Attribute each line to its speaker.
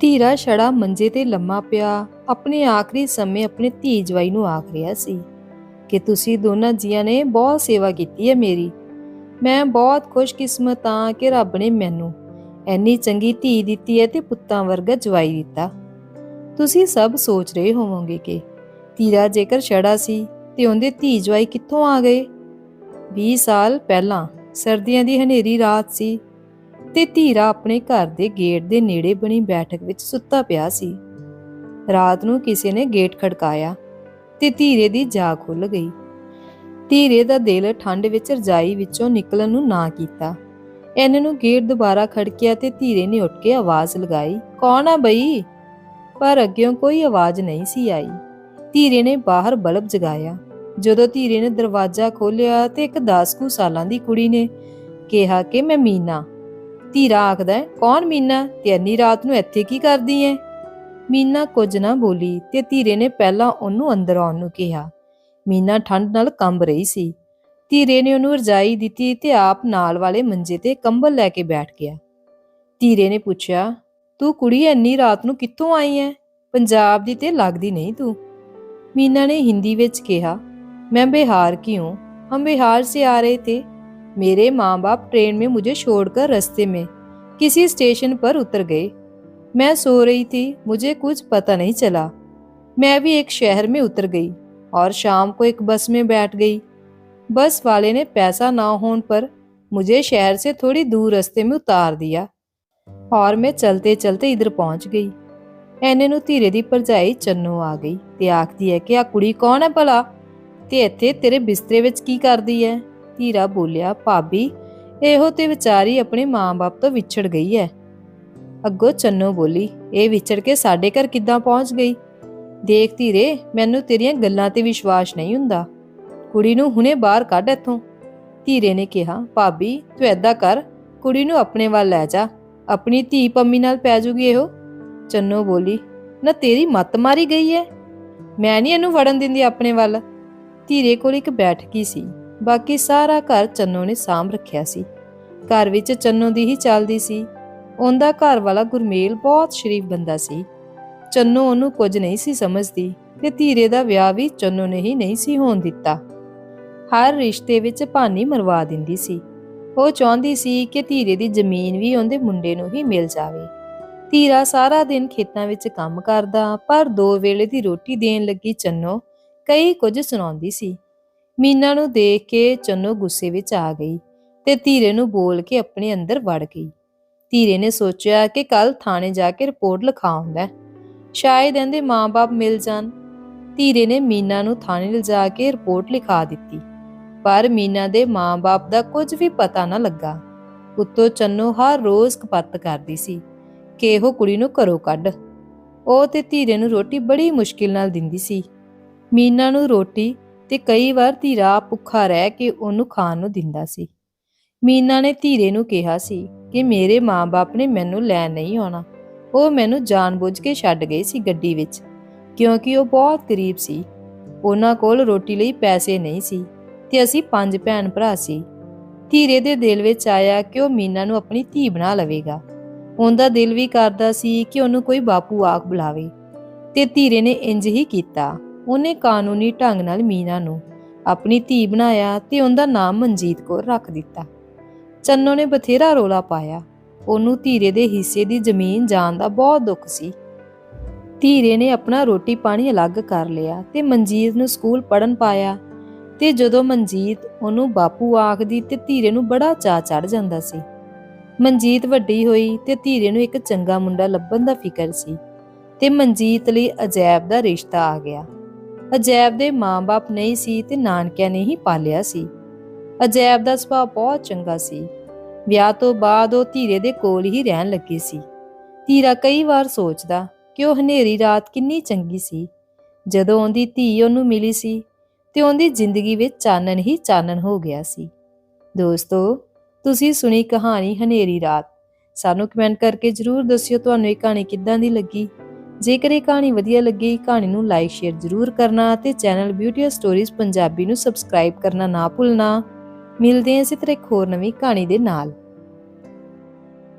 Speaker 1: ਧੀਰਾ ਛੜਾ ਮੰਜੇ ਤੇ ਲੰਮਾ ਪਿਆ, ਆਪਣੇ ਆਖਰੀ ਸਮੇਂ ਆਪਣੇ ਧੀ ਜਵਾਈ ਨੂੰ ਆਖ ਰਿਹਾ ਸੀ ਕਿ ਤੁਸੀਂ ਦੋਨਾਂ ਜੀਆਂ ਨੇ ਬਹੁਤ ਸੇਵਾ ਕੀਤੀ ਹੈ ਮੇਰੀ। ਮੈਂ ਬਹੁਤ ਖੁਸ਼ਕਿਸਮਤ ਹਾਂ ਕਿ ਰੱਬ ਨੇ ਮੈਨੂੰ ਐਨੀ ਚੰਗੀ ਧੀ ਦਿੱਤੀ ਹੈ ਤੇ ਪੁੱਤਾਂ ਵਰਗਾ ਜਵਾਈ ਦਿੱਤਾ। ਤੁਸੀਂ ਸਭ ਸੋਚ ਰਹੇ ਹੋਵੋਗੇ ਕਿ ਧੀਰਾ ਜੇਕਰ ਛੜਾ ਸੀ ਤੇ ਉਹਦੇ ਧੀ ਜਵਾਈ ਕਿੱਥੋਂ ਆ ਗਏ? 20 ਸਾਲ ਪਹਿਲਾਂ ਸਰਦੀਆਂ ਦੀ ਹਨੇਰੀ ਰਾਤ ਸੀ ਤੇ ਧੀਰਾ ਆਪਣੇ ਘਰ ਦੇ ਗੇਟ ਦੇ ਨੇੜੇ ਬਣੀ ਬੈਠਕ ਵਿੱਚ ਸੁੱਤਾ ਪਿਆ ਸੀ। ਰਾਤ ਨੂੰ ਕਿਸੇ ਨੇ ਗੇਟ ਖੜਕਾਇਆ ਤੇ ਧੀਰੇ ਦੀ ਜਾਗ ਖੁੱਲ ਗਈ। ਧੀਰੇ ਦਾ ਦਿਲ ਠੰਡ ਵਿੱਚ ਰਜਾਈ ਵਿੱਚੋਂ ਨਿਕਲਣ ਨੂੰ ਨਾ ਕੀਤਾ। ਐਨ ਨੂੰ ਗੇਟ ਦੁਬਾਰਾ ਖੜਕਿਆ ਤੇ ਧੀਰੇ ਨੇ ਉੱਠ ਕੇ ਆਵਾਜ਼ ਲਗਾਈ, ਕੌਣ ਆ ਬਈ? ਪਰ ਅੱਗਿਓਂ ਕੋਈ ਆਵਾਜ਼ ਨਹੀਂ ਸੀ ਆਈ। ਧੀਰੇ ਨੇ ਬਾਹਰ ਬਲਬ ਜਗਾਇਆ। ਜਦੋਂ ਧੀਰੇ ਨੇ ਦਰਵਾਜ਼ਾ ਖੋਲ੍ਹਿਆ ਤੇ ਇੱਕ 10 ਕੁ ਸਾਲਾਂ ਦੀ ਕੁੜੀ ਨੇ ਕਿਹਾ ਕਿ ਮੈਂ ਮੀਨਾ। ਧੀਰਾ ਆਖਦਾ ਹੈ, ਕੌਣ ਮੀਨਾ? ਤੇ ਅੰਨੀ ਰਾਤ ਨੂੰ ਇੱਥੇ ਕੀ ਕਰਦੀ ਹੈ ਮੀਨਾ ਕੁਝ ਨਾ ਬੋਲੀ ਤੇ ਧੀਰੇ ਨੇ ਪਹਿਲਾਂ ਉਹਨੂੰ ਅੰਦਰ ਆਉਣ ਨੂੰ ਕਿਹਾ। ਮੀਨਾ ਠੰਡ ਨਾਲ ਕੰਬ ਰਹੀ ਸੀ। ਧੀਰੇ ਨੇ ਉਹਨੂੰ ਰਜਾਈ ਦਿੱਤੀ ਤੇ ਆਪ ਨਾਲ ਵਾਲੇ ਮੰਜੇ ਤੇ ਕੰਬਲ ਲੈ ਕੇ ਬੈਠ ਗਿਆ। ਧੀਰੇ ਨੇ ਪੁੱਛਿਆ, ਤੂੰ ਕੁੜੀ ਐਨੀ ਰਾਤ ਨੂੰ ਕਿੱਥੋਂ ਆਈ ਐ? ਪੰਜਾਬ ਦੀ ਤੇ ਲੱਗਦੀ ਨਹੀਂ ਤੂੰ? ਮੀਨਾ ਨੇ ਹਿੰਦੀ ਵਿੱਚ ਕਿਹਾ, ਮੈਂ ਬਿਹਾਰ ਕਿਉਂ ਹਮ ਬਿਹਾਰ ਸੇ ਆ ਰਹੇ ਤੇ मेरे माँ बाप ट्रेन में मुझे छोड़कर रास्ते में किसी स्टेशन पर उतर गए मैं सो रही थी मुझे कुछ पता नहीं चला मैं भी एक शहर में उतर गई और शाम को एक बस में बैठ गई बस वाले ने पैसा ना होने पर मुझे शहर से थोड़ी दूर रास्ते में उतार दिया और मैं चलते चलते इधर पहुंच गई ਐਨੇ ਨੂੰ ਧੀਰੇ ਦੀ ਭਰਜਾਈ ਚੰਨੋ ਆ ਗਈ ਤੇ ਆਖਦੀ ਹੈ ਕਿ ਆ ਕੁੜੀ ਕੌਣ ਹੈ ਭਲਾ ਤੇ ਇੱਥੇ ਤੇਰੇ ਬਿਸਤਰੇ ਵਿੱਚ ਕੀ ਕਰਦੀ ਹੈ ਧੀਰਾ ਬੋਲਿਆ, ਭਾਬੀ, ਇਹੋ ਤੇ ਵਿਚਾਰੀ ਆਪਣੇ ਮਾਂ-ਬਾਪ ਤੋਂ ਵਿਛੜ ਗਈ ਹੈ ਅੱਗੋਂ ਚੰਨੋ ਬੋਲੀ, ਇਹ ਵਿਛੜ ਕੇ ਸਾਡੇ ਘਰ ਕਿੱਦਾਂ ਪਹੁੰਚ ਗਈ? ਦੇਖ ਧੀਰੇ, ਮੈਨੂੰ ਤੇਰੀਆਂ ਗੱਲਾਂ ਤੇ ਵਿਸ਼ਵਾਸ ਨਹੀਂ ਹੁੰਦਾ। ਕੁੜੀ ਨੂੰ ਹੁਣੇ ਬਾਹਰ ਕੱਢ ਇੱਥੋਂ। ਧੀਰੇ ਨੇ ਕਿਹਾ, ਭਾਬੀ, ਤੂੰ ਐਦਾਂ ਕਰ, ਕੁੜੀ ਨੂੰ ਆਪਣੇ ਵੱਲ ਲੈ ਜਾ। ਆਪਣੀ ਧੀ ਪੰਮੀ ਨਾਲ ਪੈ ਜੂਗੀ ਇਹੋ? ਚੰਨੋ ਬੋਲੀ, ਨਾ ਤੇਰੀ ਮੱਤ ਮਾਰੀ ਗਈ ਐ। ਮੈਂ ਨਹੀਂ ਇਹਨੂੰ ਵੜਨ ਦਿੰਦੀ ਆਪਣੇ ਵੱਲ। ਧੀਰੇ ਕੋਲ ਇੱਕ ਬੈਠਕੀ ਸੀ। ਬਾਕੀ ਸਾਰਾ ਘਰ ਚੰਨੋ ਨੇ ਸਾਂਭ ਰੱਖਿਆ ਸੀ। ਘਰ ਵਿੱਚ ਚੰਨੋ ਦੀ ਹੀ ਚੱਲਦੀ ਸੀ। ਉਹਦਾ ਘਰ ਵਾਲਾ ਗੁਰਮੇਲ ਬਹੁਤ ਸ਼ਰੀਫ ਬੰਦਾ ਸੀ। ਚੰਨੋ ਉਹਨੂੰ ਕੁਝ ਨਹੀਂ ਸੀ ਸਮਝਦੀ ਤੇ ਧੀਰੇ ਦਾ ਵਿਆਹ ਵੀ ਚੰਨੋ ਨੇ ਹੀ ਨਹੀਂ ਸੀ ਹੋਣ ਦਿੱਤਾ। ਹਰ ਰਿਸ਼ਤੇ ਵਿੱਚ ਭਾਨੀ ਮਰਵਾ ਦਿੰਦੀ ਸੀ। ਉਹ ਚਾਹੁੰਦੀ ਸੀ ਕਿ ਧੀਰੇ ਦੀ ਜ਼ਮੀਨ ਵੀ ਉਹਦੇ ਮੁੰਡੇ ਨੂੰ ਹੀ ਮਿਲ ਜਾਵੇ। ਧੀਰਾ ਸਾਰਾ ਦਿਨ ਖੇਤਾਂ ਵਿੱਚ ਕੰਮ ਕਰਦਾ, ਪਰ ਦੋ ਵੇਲੇ ਦੀ ਰੋਟੀ ਦੇਣ ਲੱਗੀ ਚੰਨੋ ਕਈ ਕੁਝ ਸੁਣਾਉਂਦੀ ਸੀ। ਮੀਨਾ ਨੂੰ ਦੇਖ ਕੇ ਚੰਨੋ ਗੁੱਸੇ ਵਿੱਚ ਆ ਗਈ ਤੇ ਧੀਰੇ ਨੂੰ ਬੋਲ ਕੇ ਆਪਣੇ ਅੰਦਰ ਵੜ ਗਈ। ਧੀਰੇ ਨੇ ਸੋਚਿਆ ਕਿ ਕੱਲ ਥਾਣੇ ਜਾ ਕੇ ਰਿਪੋਰਟ ਲਿਖਾਉਂਦਾ ਸ਼ਾਇਦ ਇਹਦੇ ਮਾਂ-ਬਾਪ ਮਿਲ ਜਾਣ। ਧੀਰੇ ਨੇ ਮੀਨਾ ਨੂੰ ਥਾਣੇ ਲਿਜਾ ਕੇ ਰਿਪੋਰਟ ਲਿਖਾ ਦਿੱਤੀ। ਪਰ ਮੀਨਾ ਦੇ ਮਾਂ-ਬਾਪ ਦਾ ਕੁਝ ਵੀ ਪਤਾ ਨਾ ਲੱਗਾ। ਉੱਤੋਂ ਚੰਨੋ ਹਰ ਰੋਜ਼ ਕਪੱਤ ਕਰਦੀ ਸੀ ਕਿ ਇਹੋ ਕੁੜੀ ਨੂੰ ਘਰੋਂ ਕੱਢ। ਉਹ ਤੇ ਧੀਰੇ ਨੂੰ ਰੋਟੀ ਬੜੀ ਮੁਸ਼ਕਿਲ ਨਾਲ ਦਿੰਦੀ ਸੀ। ਮੀਨਾ ਨੂੰ ਰੋਟੀ ਤੇ ਕਈ ਵਾਰ ਧੀਰਾ ਭੁੱਖਾ ਰਹਿ ਕੇ ਉਹਨੂੰ ਖਾਣ ਨੂੰ ਦਿੰਦਾ ਸੀ। ਮੀਨਾ ਨੇ ਧੀਰੇ ਨੂੰ ਕਿਹਾ ਸੀ ਕਿ ਮੇਰੇ ਮਾਂ-ਬਾਪ ਨੇ ਮੈਨੂੰ ਲੈਣ ਨਹੀਂ ਆਉਣਾ। ਉਹ ਮੈਨੂੰ ਜਾਣਬੁੱਝ ਕੇ ਛੱਡ ਗਏ ਸੀ ਗੱਡੀ ਵਿੱਚ, ਕਿਉਂਕਿ ਉਹ ਬਹੁਤ ਗਰੀਬ ਸੀ। ਉਹਨਾਂ ਕੋਲ ਰੋਟੀ ਲਈ ਪੈਸੇ ਨਹੀਂ ਸੀ ਤੇ ਅਸੀਂ ਪੰਜ ਭੈਣ ਭਰਾ ਸੀ। ਧੀਰੇ ਦੇ ਦਿਲ ਵਿੱਚ ਆਇਆ ਕਿ ਉਹ ਮੀਨਾ ਨੂੰ ਆਪਣੀ ਧੀ ਬਣਾ ਲਵੇਗਾ। ਉਹਦਾ ਦਿਲ ਵੀ ਕਰਦਾ ਸੀ ਕਿ ਉਹਨੂੰ ਕੋਈ ਬਾਪੂ ਆਖ ਬੁਲਾਵੇ ਤੇ ਧੀਰੇ ਨੇ ਇੰਜ ਹੀ ਕੀਤਾ। ਉਹਨੇ ਕਾਨੂੰਨੀ ਢੰਗ ਨਾਲ ਮੀਨਾ ਨੂੰ ਆਪਣੀ ਧੀ ਬਣਾਇਆ ਤੇ ਉਹਦਾ ਨਾਮ ਮਨਜੀਤ ਕੌਰ ਰੱਖ ਦਿੱਤਾ। ਚੰਨੋ ਨੇ ਬਥੇਰਾ ਰੋਲਾ ਪਾਇਆ। ਉਹਨੂੰ ਧੀਰੇ ਦੇ ਹਿੱਸੇ ਦੀ ਜ਼ਮੀਨ ਜਾਣ ਦਾ ਬਹੁਤ ਦੁੱਖ ਸੀ। ਧੀਰੇ ਨੇ ਆਪਣਾ ਰੋਟੀ ਪਾਣੀ ਅਲੱਗ ਕਰ ਲਿਆ ਤੇ ਮਨਜੀਤ ਨੂੰ ਸਕੂਲ ਪੜਨ ਪਾਇਆ ਤੇ ਜਦੋਂ ਮਨਜੀਤ ਉਹਨੂੰ ਬਾਪੂ ਆਖਦੀ ਤੇ ਧੀਰੇ ਨੂੰ ਬੜਾ ਚਾਅ ਚੜ ਜਾਂਦਾ ਸੀ। ਮਨਜੀਤ ਵੱਡੀ ਹੋਈ ਤੇ ਧੀਰੇ ਨੂੰ ਇੱਕ ਚੰਗਾ ਮੁੰਡਾ ਲੱਭਣ ਦਾ ਫਿਕਰ ਸੀ ਤੇ ਮਨਜੀਤ ਲਈ ਅਜੈਬ ਦਾ ਰਿਸ਼ਤਾ ਆ ਗਿਆ। ਅਜੈਬ ਦੇ ਮਾਂ-ਬਾਪ ਨਹੀਂ ਸੀ ਤੇ ਨਾਨਕਿਆਂ ਨੇ ਹੀ ਪਾਲਿਆ ਸੀ। ਅਜੈਬ ਦਾ ਸੁਭਾਅ ਬਹੁਤ ਚੰਗਾ ਸੀ। ਵਿਆਹ ਤੋਂ ਬਾਅਦ ਉਹ ਧੀਰੇ ਦੇ ਕੋਲ ਹੀ ਰਹਿਣ ਲੱਗੀ ਸੀ। ਧੀਰਾ ਕਈ ਵਾਰ ਸੋਚਦਾ ਕਿ ਉਹ ਹਨੇਰੀ ਰਾਤ ਕਿੰਨੀ ਚੰਗੀ ਸੀ। ਜਦੋਂ ਉਹਦੀ ਧੀ ਉਹਨੂੰ ਮਿਲੀ ਸੀ ਤੇ ਉਹਦੀ ਜ਼ਿੰਦਗੀ ਵਿੱਚ ਚਾਨਣ ਹੀ ਚਾਨਣ ਹੋ ਗਿਆ ਸੀ। ਦੋਸਤੋ, ਤੁਸੀਂ ਸੁਣੀ ਕਹਾਣੀ ਹਨੇਰੀ ਰਾਤ। ਸਾਨੂੰ ਕਮੈਂਟ ਕਰਕੇ ਜਰੂਰ ਦੱਸਿਓ ਤੁਹਾਨੂੰ ਇਹ ਕਹਾਣੀ ਕਿੱਦਾਂ ਦੀ ਲੱਗੀ। ਜੇਕਰ ਇਹ ਕਹਾਣੀ ਵਧੀਆ ਲੱਗੀ, ਕਹਾਣੀ ਨੂੰ ਲਾਈਕ ਸ਼ੇਅਰ ਜਰੂਰ ਕਰਨਾ ਤੇ ਚੈਨਲ ਬਿਊਟੀ ਸਟੋਰੀਜ਼ ਪੰਜਾਬੀ ਨੂੰ ਸਬਸਕ੍ਰਾਈਬ ਕਰਨਾ ਨਾ ਭੁੱਲਣਾ। ਮਿਲਦੇ ਹਾਂ ਇਸੇ ਤਰ੍ਹਾਂ ਇੱਕ ਹੋਰ ਨਵੀਂ ਕਹਾਣੀ ਦੇ ਨਾਲ।